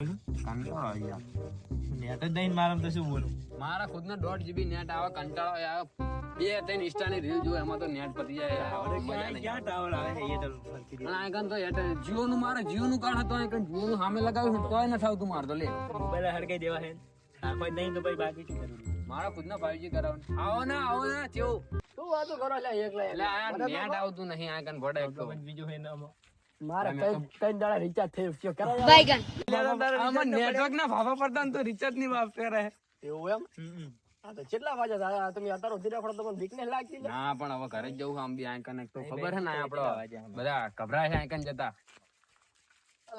કંટાળો આવી જાય. નેટ જ નહીં મારામાં તો શું બોલું મારા ખુદના દોઢ જીબી નેટ આવે કંટાળો આવે. બે ત્રણ ઇન્સ્ટાની રીલ જોવે એમાં તો નેટ પતી જાય. ક્યાં ટાવર આવે છે એ ફરતી અને આ તો એરટેલ જીઓ નું મારે જીઓ નું કાર્ડ હતું આ જીઓ નું સામે લગાવ્યું છે તોય ન મારે તો લે. મોબાઈલ હડકાઈ દેવા છે. રાખો નહીં તો ભાઈ બાકી શું કરવું મારા ખુદના 5G કરાવવાનું. આવો ને આવો ને કેવું શું વાતો કરો એકલા એટલે નેટ આવતું નહીં આ કન ભડે બીજું ને. મારે કઈ કઈ દાડા રિચાર્જ થયું? છે કરાય Baigan. આમાં નેટવર્ક ના ભાભા પડતા તો રિચાર્જની વાત કરે. એવું એમ? હમ. તો કેટલા વાગે આ તમે અત્યારે ઉધી રાખો તમને વીકનેસ લાગતી ના? પણ હવે ઘરે જ જવું આમ બી આ કન તો ખબર છે ને આપણો બધા ગભરાય છે આ કન જતા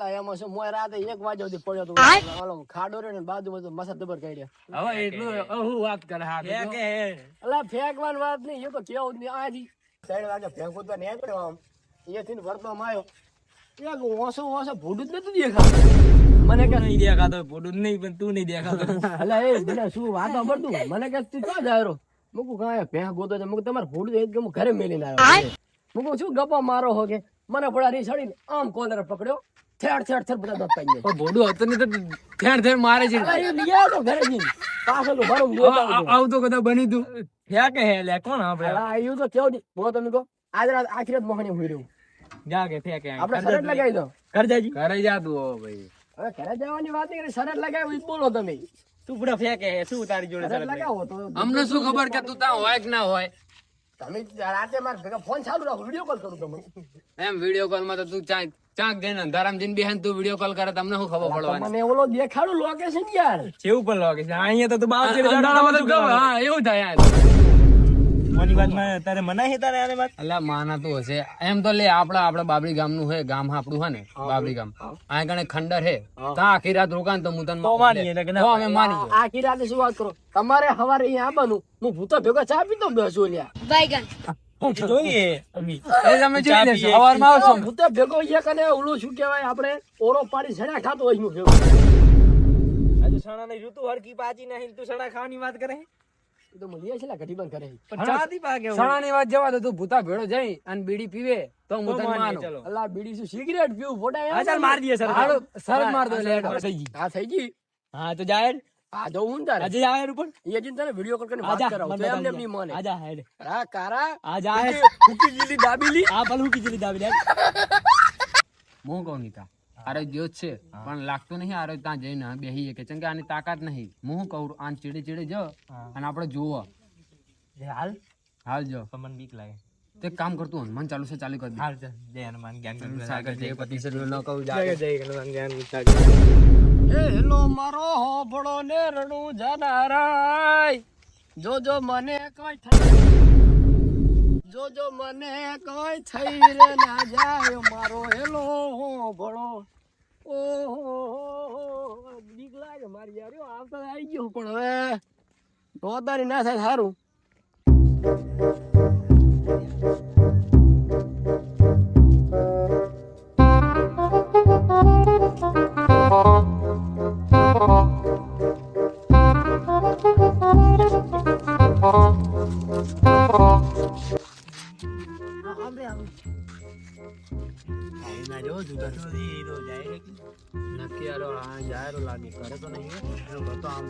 એમાં શું મોય રાતે એક વાગે સુધી પડ્યો તો ઓલો ખાડો રે ને બાજુમાં તો મસા દબર કાઢ્યા. હવે એટલું હું વાત કરે હા અલા ફેંકવાની વાત નહીં એ તો કેવું નહીં આજી. ત્રણ વાગે ફેંકવું તો નહીં પડ્યો આમ. અહીંયાથી વર્તવામાં આવ્યો. એક ઓસો ઓસો ભૂડું જ નતું દેખાતું. મને કે નહીં દેખાતો જ નહીં પણ તું નહીં દેખાતો. અલા એ મને શું વાત સાંભળતું મને કે તું ક્યાં જાય રહ્યો મુકુ કાંઈ ભેંસ ગોતો છે. મુકુ તમારે ભૂડું છે કે હું ઘરે મેલીને આવ્યો મુકુ શું ગપ્પા મારો હો કે? મને પડા રી ચડીને આમ કોલર પકડ્યો. થેડ થેડ થેડ બધા દત્ત પાઈ ગયા ભોડું હતું ને તો થેણ થેણ મારે છે. લઈ આવ્યો તો ઘરે જઈને. પાછળ ભરું આવું તો કદા બની તું હે કે હે લે કોણ આપણે અલા તો કેવું નહીં બોલો તમે આજ રાત આખી રાત મોહણી હોઈ રહ્યું જા કે થે આપણે શરત લગાવી દો. કરજાજી ઘરે જા તું હો ભાઈ. હવે ઘરે જવાની વાત નહીં કરી શરત લગાવી બોલો તમે. તું પૂરા ફેંકે હે શું તારી જોડે શરત લગાવો તો. અમને શું ખબર કે તું ત્યાં હોય કે ના હોય? તમે રાતે મારા ભેગા ફોન ચાલુ રાખો વીડિયો કોલ કરું તમને. એમ વિડિયો કોલમાં તો તું ચાંક ચાંક જઈને અંધારામ જઈને બેહન તું વિડિયો કોલ કરે તમને શું ખબર પડવાની? મને ઓલો દેખાડું લોકેશન યાર. જેવું પણ લોકેશન અહીંયા તો તું બાપ છે અંધારામાં તો હા એવું થાય યાર. તારે મનાય છે તારે આને વાત? અલ્યા માના હશે. એમ તો લે આપડા આપડા બાબરી ગામનું હે ગામ આપણું હે ને બાબરી ગામ. આ કણે ખંડર હે. ત્યાં આખી રાત રોકાણ તો હું તને માની ને ના તો અમે આખી રાતે શું વાત કરો? તમારે સવારે અહીંયા આવવાનું હું ભૂતો ભેગો ચા પીતો બેસું લ્યા. Baigan. જોઈએ તમે જોઈ લેશો સવારમાં આવશો. ભૂતો ભેગો એક અને ઓલું શું કહેવાય આપણે ઓરો પાડી સડ્યા ખાતો હોય એનું ભેગું? ઋતુ હરકી પાછી નહીં તું સણા ખાવાની વાત કરે? એ તો મુલિયા છે ઘટી બંધ કરે પણ ચાથી પાકે હોય. સણાની વાત જવા દે તું ભૂતા ભેળો જઈ અને બીડી પીવે તો હું તને માનું. અલા બીડી શું સિગરેટ પીવું? ફોટા હા ચાલ માર દઈએ સર હાલો, શરત માર દો, લે, થઈ ગઈ. હા થઈ ગઈ? હા તો જાહેર આ જો હું તારે. આજે જાહેર ઉપર. એ જઈને તને વીડિયો કોલ કરીને વાત કરાવું તો એમને એમ નહીં આજા હેડ. આ કારા આ જાહેર ફૂકી લીલી દાબીલી. આ પલું કીધેલી દાબી દે હું કહું નીતા આરો જ્યોત છે. પણ લાગતું નહીં આરોગ્ય ત્યાં જઈને બેહીએ કે ચમ કે આની તાકાત નહીં. હું શું કહું? આને ચીડે ચીડે જો અને આપણે જોવો હાલ? હાલ જો. મને બીક લાગે. તે કામ કરતું હનુમાન ચાલુ છે ચાલુ કરી દે. હાલ જય હનુમાન જ્ઞાન સાગર જય પતિ સર્વ ન કહું જય જય હનુમાન જ્ઞાન એ હેલો મારો હોભળો ને રણું જાનારાય. જોજો મને કોઈ થઈ જોજો મને કોઈ થઈ રે ના જાય. મારો હેલો હોભળો. ઓહો બીક લાગે મારી યાર આવતા આવી ગયો પણ હવે નોંધારી ના થાય સારું ના જો જુદા ઈ તો જાય નક્કી આરો આ જાયરો લાગે કરે તો નહીં. એનો બતો આમ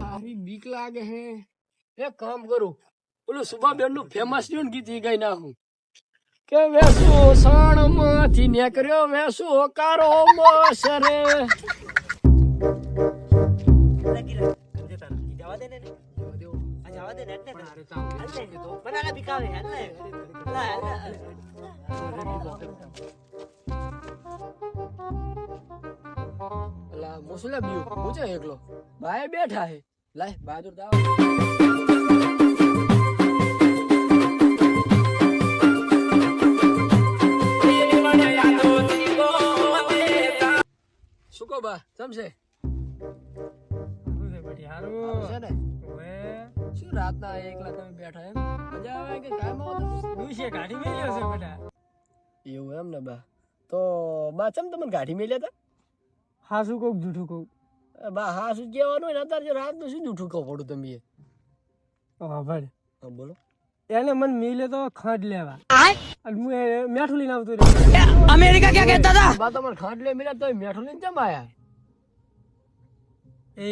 મારી બીક લાગે હે. એ કામ કરું ઓલું સુભાબેનનું ફેમસ ને ગીત ઈ ગાઈ નાખું. કે વેસુ સાણમાંથી નીકળ્યો, વેસુ કારો મોસરે જવા દે ને આ જવા દે ને હાલ ને મને હાલ ને મોસલા બીયું એકલો? ભાઈ બેઠા હે. લાય બહાદુર દાવ. શું કહો બા સમશે છે ને? શું રાતના એકલા તમે બેઠા એમ? મજા આવે કે કાયમ આવો તમે? એવું એમ ને બા. તો બા ચમ તમને ગાડી મેલ્યા હતા હા શું કોક જૂઠું કોક બા હા શું કહેવાનું હોય ને? અત્યારે રાતનું શું જૂઠું કહો પડું તમે હા ભાઈ હા, બોલો. એને મને મિલે તો ખાંડ લેવા. અને હું એ મેઠું લઈને આવતો રહ્યો. અમેરિકા ક્યાં કહેતા હતા? બા તમારે ખાંડ લે મિલે તો? મેઠું લઈને કેમ આયા? એ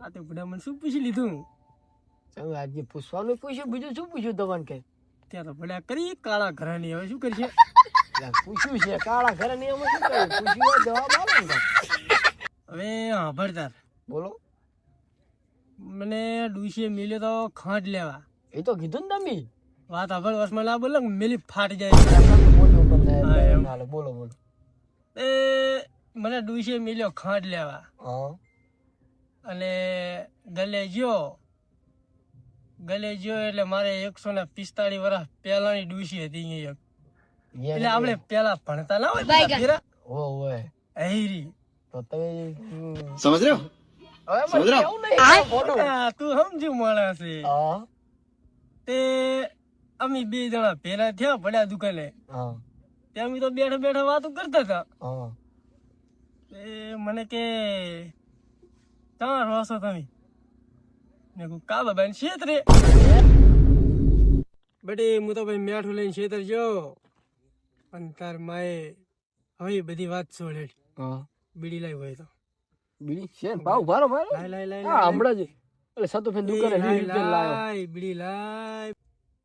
આ તો બધા મને શું પૂછી લીધું? આજે પૂછવાનું પૂછ્યું બીજું શું પૂછ્યું તમને કે? ત્યાં તો ભલે કરી કાળા ઘરાની હવે શું કરશે? પૂછ્યું છે કાળા ઘરાની અમે શું કર્યું પૂછ્યું જવાબ આવે ને હવે સાંભળતાર બોલો. મને ડુસીએ મિલ્યો તો ખાંડ લેવા. એ તો કીધું ને તમે? વાત સાંભળ વર્ષમાં ના બોલો મેલી ફાટી જાય. બોલો બોલો એ મને ડુસીએ મિલ્યો ખાંડ લેવા. અને ગલે ગયો ગલે ગયો એટલે મારે એકસો ને પિસ્તાળીસ વર્ષ પહેલાની ડૂસી હતી એક. એટલે આપણે પેલા ભણતા ના હોય ઓ ઓય. અહીરી. તો તમે સમજ તું સમજ્યું માણસ. છે તે અમે બે જણા ભેરા થયા પડ્યા દુકાને. ત્યાં અમે તો બેઠા બેઠા વાતો કરતા હતા. એ મને કે ક્યાં રહો છો તમે? ને કહું કા બાબા ને છેતરે. બટી હું તો ભાઈ મેઠું લઈને છેતર જો પણ તાર માએ હવે બધી વાત છોડે બીડી લાવી હોય તો. બીડી છે ભાવ ભારો ભારો લાય લાય લાય હમણાં જ. એટલે સતો ફેન દુકાને લાય. બીડી લાય.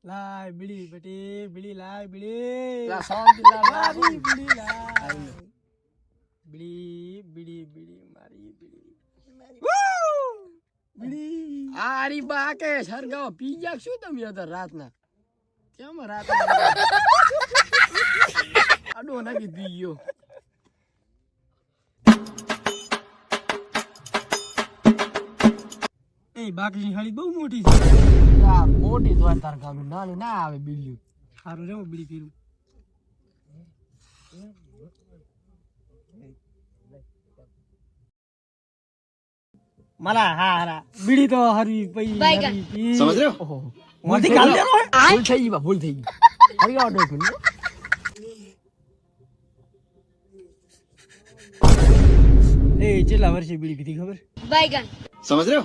લાય બીડી બટી બીડી લાય બીડી. લા શાંતિ લા મારી બીડી લાય. બીડી બીડી બીડી મારી બીડી. આરી બા કે સરગાવ પી ગયા શું તમે અત્યારે રાતના? કેમ રાત આડો નાખી દી ગયો એ બાકી હળી બહુ મોટી છે. આ મોટી તો તાર કામ નાની ના આવે બીલ્યું સારું રેવું બીડી પીરું મારા હા હારા બીડી તો હરી પઈ સમજ રહ્યો? મોટી કાલ દેનો ભૂલ થઈ ગઈ ભૂલ થઈ ગઈ. હરી આવો ડોટ એ કેટલા વર્ષે બીડી પીધી ખબર? બાયગન સમજ રહ્યો?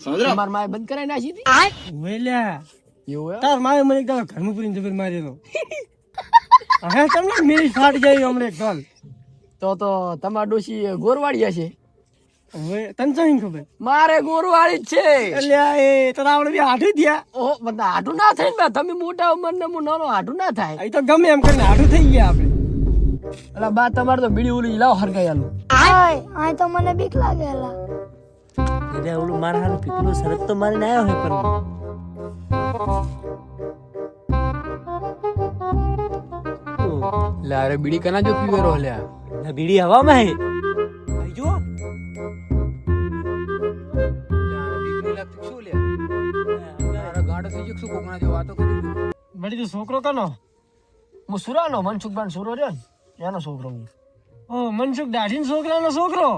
સમજ રહ્યો? માર માય બંધ કરાઈ નાખી હતી? વેલ્યા. એવું તાર માય મને એકદમ ધર્મપુરી જબર માર્યો હા તમને મેરી ફાટ ગઈ હમણે ગલ તો તો તમાર ડોશી ગોરવાડિયા હશે હવે તને ખબર? મારે ગોરવાડી જ છે. અલ્યા એ આપણે બી હાથે થયા. ઓહો બધા હાડું ના થાય ને તમે મોટા ઉંમર ને હું નાનો હાડું ના થાય. અહીં તો ગમે એમ કરીને હાથું થઈ ગયા આપણે. એટલે બા તમારે તો બીડી ઉલી લાવ હરગાઈ આલું આય આય તો મને બીક લાગે એલા એટલે ઓલું મારા હાલ પીકલું શરત તો મારીને આવ્યો હે પણ લે બીડી કના જો પીવેરો લ્યા બીડી હવામાં હે. તો છોકરો કનો? હું સુરાનો મનસુખભાઈ સુરો રહ્યો ને એનો છોકરો હું. ઓ મનસુખ દાઢીન છોકરાનો છોકરો?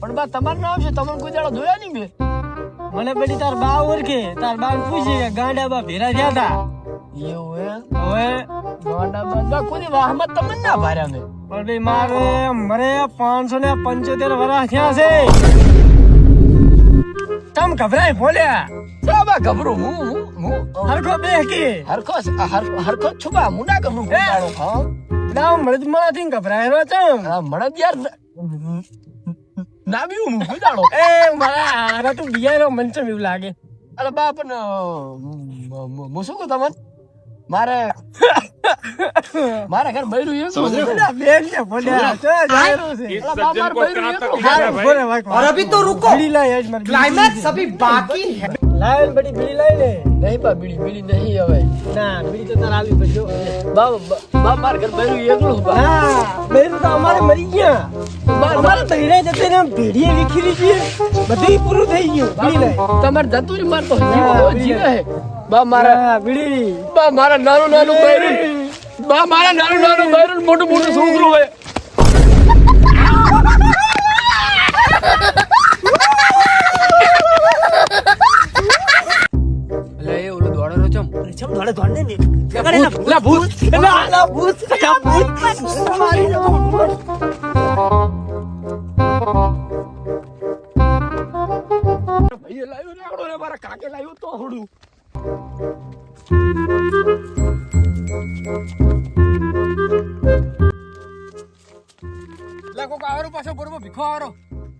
પણ બા તમાર નામ છે તમને કોઈ દાડો જોયા નહીં મેં? મને બધી તાર બા ઓળખે તાર બા પૂછી કે ગાંડા બા ભેરા થયા હતા એવું એમ હવે બા બા કોની વાહમત તમને ના ભાર્યા મેં? પણ ભાઈ મારે મરે પાંચસો ને પંચોતેર વર્ષ થયા છે. તમ ગભરાય બોલ્યા બા ગભરું? હું હું હું હરખો બે કે હરખો હર- હરખો જ છું બા હું ના ગભરું કોઈ દાડો હા? ના મળદ મળાથી ગભરાય રહ્યો મને જ યાર ના બી હું કોઈ દાડો એ મારા તું બિયારો મન ચમ એવું લાગે. અરે બા પણ અ, મ- મ- હું શું તમને? મારે મારા ઘર બૈરું એવું સમજ રહ્યો? બોલ્યા બેન છે બોલ્યા ચો જાયરો છે અલા બા, મારું બૈરું એટલું હાય, બોલે ભાઈ और अभी तो रुको बीड़ी लाए आज मारी क्लाइमैक्स अभी बाकी है लाए बड़ी बीड़ी लाए ले નહીં બા બીડી બીડી નહીં હવે ના बीड़ी तो तारा आवी बजो બા બા- બા મારા ઘર બૈરું એકલું બા हाँ मेरे तो हमारे मरी गया हमारे बहिरे जते ने भेड़िए विखरी जी બધું પૂરું થઈ ગયું બીડી લાય તમારે જતું ને મારે તો જીવ જીવે હે બા મારા બીડી. બા મારા નાનું નાનું બૈરું બા મારા નાનું નાનું બૈરું મોટું મોટું છોકરું હોય. ચમ? દોડે ધોળે ને? ભૂત ભૂત. ભૂત. ભૂત.